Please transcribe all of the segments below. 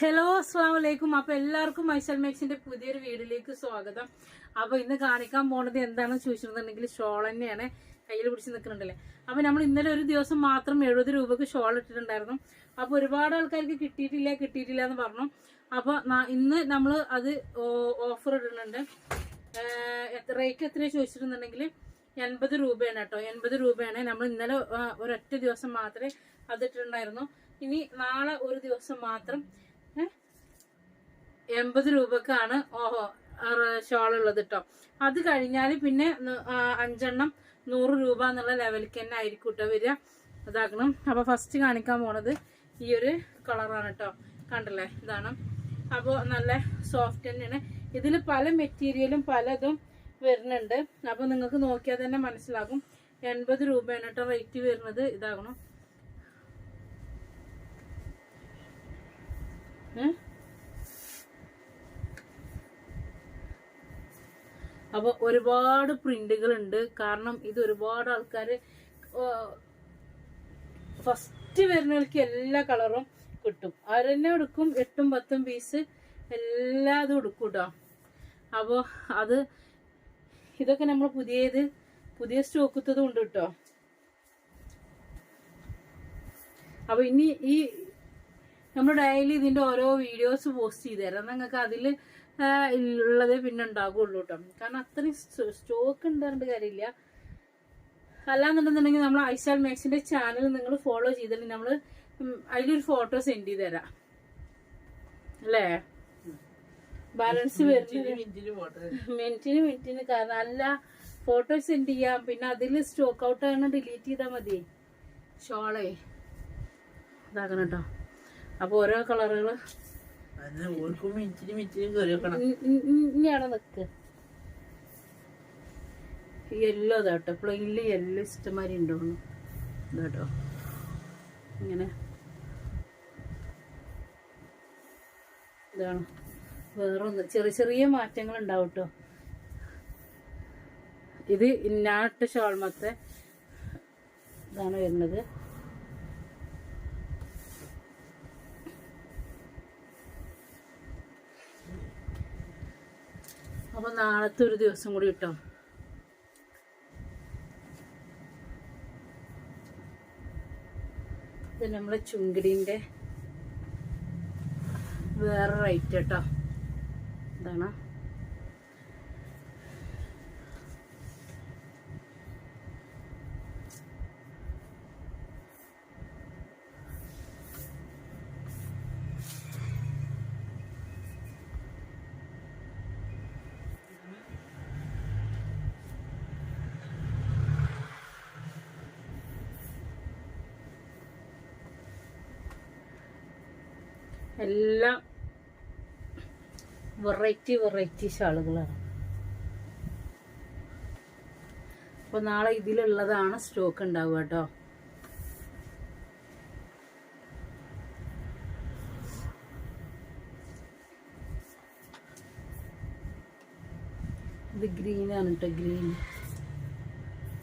Hello അസ്സാം വലൈക്കും അപ്പൊ എല്ലാവർക്കും മൈസൽ മേക്സിന്റെ പുതിയൊരു വീടിലേക്ക് സ്വാഗതം. അപ്പൊ ഇന്ന് കാണിക്കാൻ പോണത് എന്താണെന്ന് ചോദിച്ചിട്ടുണ്ടെങ്കിൽ ഷോൾ തന്നെയാണ്. കയ്യിൽ പിടിച്ച് നിൽക്കുന്നുണ്ടല്ലേ? അപ്പൊ നമ്മൾ ഇന്നലെ ഒരു ദിവസം മാത്രം എഴുപത് രൂപക്ക് ഷോൾ ഇട്ടിട്ടുണ്ടായിരുന്നു. അപ്പൊ ഒരുപാട് ആൾക്കാർക്ക് കിട്ടിയിട്ടില്ല കിട്ടിയിട്ടില്ല എന്ന് പറഞ്ഞു. അപ്പൊ ഇന്ന് നമ്മൾ അത് ഓഫർ ഇടുന്നുണ്ട്. റേറ്റ് എത്ര ചോദിച്ചിട്ടുണ്ടെങ്കിൽ എൺപത് രൂപയാണ് കേട്ടോ. എൺപത് രൂപയാണ്. നമ്മൾ ഇന്നലെ ഒരൊറ്റ ദിവസം മാത്രമേ അത് ഇട്ടിട്ടുണ്ടായിരുന്നു. ഇനി നാളെ ഒരു ദിവസം മാത്രം എൺപത് രൂപക്കാണ് ഓഹോ ഷോൾ ഉള്ളത് കേട്ടോ അത് കഴിഞ്ഞാൽ പിന്നെ അഞ്ചെണ്ണം നൂറ് രൂപ എന്നുള്ള ലെവലിക്ക് തന്നെ ആയിരിക്കും കേട്ടോ വരിക. ഇതാക്കണം അപ്പൊ ഫസ്റ്റ് കാണിക്കാൻ പോണത് ഈ ഒരു കളറാണ് കേട്ടോ കണ്ടല്ലേ? ഇതാണ്. അപ്പോൾ നല്ല സോഫ്റ്റ് തന്നെയാണ്. ഇതിൽ പല മെറ്റീരിയലും പലതും വരുന്നുണ്ട്. അപ്പോൾ നിങ്ങൾക്ക് നോക്കിയാൽ തന്നെ മനസ്സിലാകും. എൺപത് രൂപയാണ് കേട്ടോ റേറ്റ് വരുന്നത്. ഇതാകണം. ഏഹ് അപ്പൊ ഒരുപാട് പ്രിന്റുകൾ ഉണ്ട് കാരണം ഇത് ഒരുപാട് ആൾക്കാർ ഫസ്റ്റ് വരുന്നവർക്ക് എല്ലാ കളറും കിട്ടും. അവരെന്നെ എടുക്കും എട്ടും പത്തും പീസ് എല്ലാതും എടുക്കും കേട്ടോ അപ്പോൾ അത് ഇതൊക്കെ നമ്മൾ പുതിയത് പുതിയ സ്റ്റോക്കത്തതും ഉണ്ട് കേട്ടോ അപ്പോൾ ഇനി ഈ നമ്മൾ ഡെയിലി ഇതിന്റെ ഓരോ വീഡിയോസ് പോസ്റ്റ് ചെയ്ത് തരാം നിങ്ങൾക്ക് അതിൽ ഉള്ളതേ പിന്നെ ഉണ്ടാകുള്ളൂ കേട്ടോ കാരണം അത്രയും സ്റ്റോക്ക് ഉണ്ടാകേണ്ട കാര്യമില്ല. അല്ലാന്നുണ്ടെന്നുണ്ടെങ്കിൽ നമ്മൾ ഐശാൽ മാക്സിന്റെ ചാനൽ നിങ്ങൾ ഫോളോ ചെയ്തിട്ടുണ്ടെങ്കിൽ നമ്മൾ അതിലൊരു ഫോട്ടോ സെൻഡ് ചെയ്ത് തരാം അല്ലേ? ബാലൻസ് മിനിറ്റിന് മിനിറ്റിന് കാരണം അല്ല ഫോട്ടോ സെൻഡ് ചെയ്യാം. പിന്നെ അതിൽ സ്റ്റോക്ക് ഔട്ട് ആണ് ഡിലീറ്റ് ചെയ്താൽ മതി ഷോളേ. ഇതാക്കണം കേട്ടോ അപ്പൊ ഓരോ കളറുകൾ. ഇനിയാണ് നിക്ക് യെല്ലോ ഇതാട്ടോ പ്ലെയിനിൽ യെല്ലോ ഇഷ്ടമാതിരി ഉണ്ടോന്നു. ഇതാട്ടോ ഇങ്ങനെ. ഇതാണ്. വേറൊന്ന് ചെറിയ ചെറിയ മാറ്റങ്ങൾ ഉണ്ടാവും കേട്ടോ. ഇത് ഇന്നാട്ട് ഷോൾമത്തെ ഇതാണ് വരുന്നത്. അപ്പൊ നാളത്തെ ഒരു ദിവസം കൂടി കിട്ടോ? ഇത് നമ്മുടെ ചുങ്കിടീന്റെ വേറെ റേറ്റ് കേട്ടോ. ഇതാണ്. എല്ലാം വെറൈറ്റി വെറൈറ്റി ഷാളുകളാണ് അപ്പൊ നാളെ ഇതിലുള്ളതാണ് സ്റ്റോക്ക് ഉണ്ടാവുക കേട്ടോ. ഇത് ഗ്രീനാണ് കേട്ടോ ഗ്രീൻ.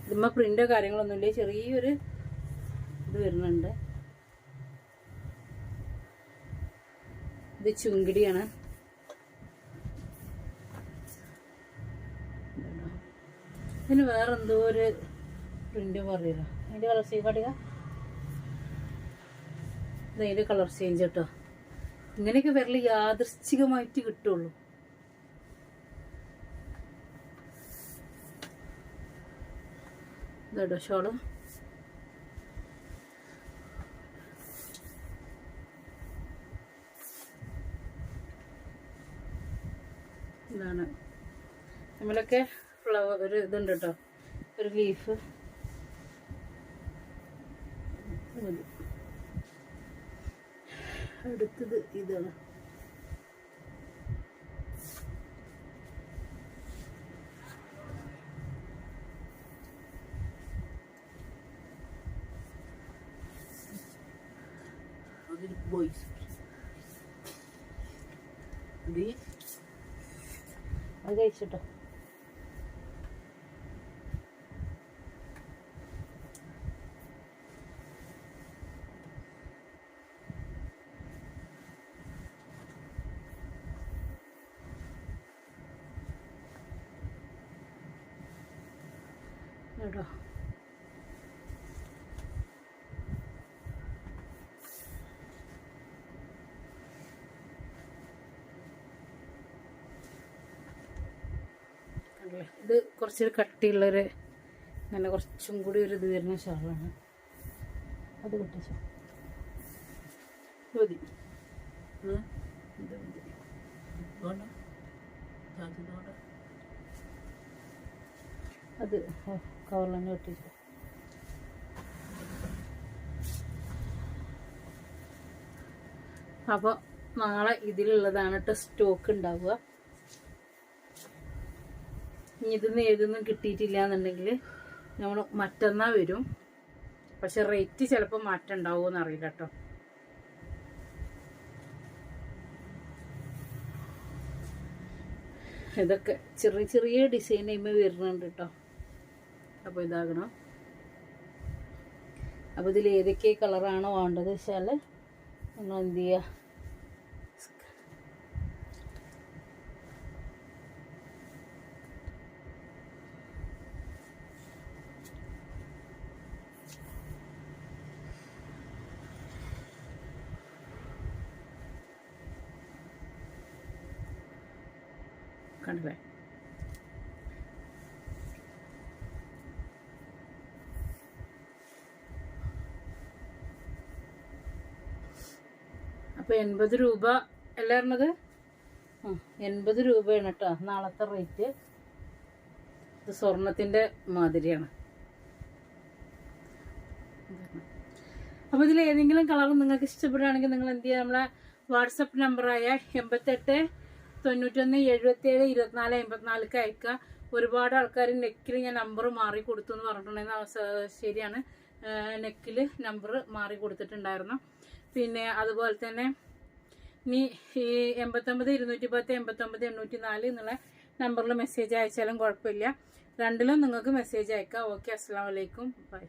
ഇതുമ്മ പ്രിന്റോ കാര്യങ്ങളൊന്നുമില്ല? ചെറിയൊരു ഇത് വരുന്നുണ്ട്. ഇത് ചുങ്കിടിയാണ്. ഇതിന് വേറെ എന്തോ ഒരു പ്രിന്റ് പറയല അതിന്റെ കളർ ചെയ്യാൻ കാട്ടുക ഇത് അതിന്റെ കളർ ചേഞ്ച് കേട്ടോ. ഇങ്ങനെയൊക്കെ വരൽ യാദൃശ്ചികമായിട്ട് കിട്ടുള്ളൂ. ഇതാട്ടോ ഷോൾ. ഇതാണ് നമ്മളൊക്കെ ഫ്ലവർ ഒരു ഇതുണ്ട് കേട്ടോ. ഒരു ലീഫ് അടുത്തത് ഇതാണ്. ബോയ്സ് അത് കഴിച്ചിട്ടോ. കേട്ടോ ഇത് കുറച്ചൊരു കട്ടിയുള്ളൊരു അങ്ങനെ കുറച്ചും കൂടി ഒരു ഇത് വരുന്ന ഷാളാണ്. അത് കിട്ടിച്ചോ മതി. ഇത്? അത് തന്നെ ഒട്ടിച്ചു അപ്പോൾ നാളെ ഇതിലുള്ളതാണ് കേട്ടോ സ്റ്റോക്ക് ഉണ്ടാവുക. ഇനി ഇതിന്ന് ഏതൊന്നും കിട്ടിയിട്ടില്ല എന്നുണ്ടെങ്കിൽ നമ്മൾ മറ്റന്നാ വരും. പക്ഷെ റേറ്റ് ചിലപ്പോൾ മാറ്റം ഉണ്ടാവുമോ അറിയില്ല കേട്ടോ ഇതൊക്കെ ചെറിയ ചെറിയ ഡിസൈൻ ചെയ്യുമ്പോൾ വരുന്നുണ്ട് കേട്ടോ അപ്പോൾ ഇതാകണം. അപ്പോൾ ഇതിൽ ഏതൊക്കെ കളറാണോ വേണ്ടത് വെച്ചാൽ നിങ്ങൾ എന്ത് ചെയ്യുക കണ്ടില്ലേ? അപ്പോൾ എൺപത് രൂപ അല്ലേ പറഞ്ഞത് എൺപത് രൂപയാണ് കേട്ടോ നാളത്തെ റേറ്റ്. ഇത് സ്വർണത്തിന്റെ മാതിരിയാണ്. അപ്പോൾ ഇതിൽ ഏതെങ്കിലും കളർ നിങ്ങൾക്ക് ഇഷ്ടപ്പെടുകയാണെങ്കിൽ നിങ്ങൾ എന്ത് ചെയ്യുക നമ്മളെ വാട്സപ്പ് നമ്പറായ എൺപത്തെട്ട് തൊണ്ണൂറ്റൊന്ന് എഴുപത്തേഴ് ഇരുപത്തിനാല് എൺപത്തിനാലിക്ക് അയക്കുക ഒരുപാട് ആൾക്കാർ നെക്കിൽ ഞാൻ നമ്പർ മാറി കൊടുത്തു എന്ന് പറഞ്ഞിട്ടുണ്ടായിരുന്നു ശരിയാണ്. നെക്കിൽ നമ്പർ മാറി കൊടുത്തിട്ടുണ്ടായിരുന്നു. പിന്നെ അതുപോലെ തന്നെ ഇനി ഈ എൺപത്തൊമ്പത് ഇരുന്നൂറ്റി പത്ത് എൺപത്തൊമ്പത് എണ്ണൂറ്റി നാല് എന്നുള്ള നമ്പറിൽ മെസ്സേജ് അയച്ചാലും കുഴപ്പമില്ല. രണ്ടിലും നിങ്ങൾക്ക് മെസ്സേജ് അയക്കാം. ഓക്കെ അസ്സാം വലൈക്കും ബൈ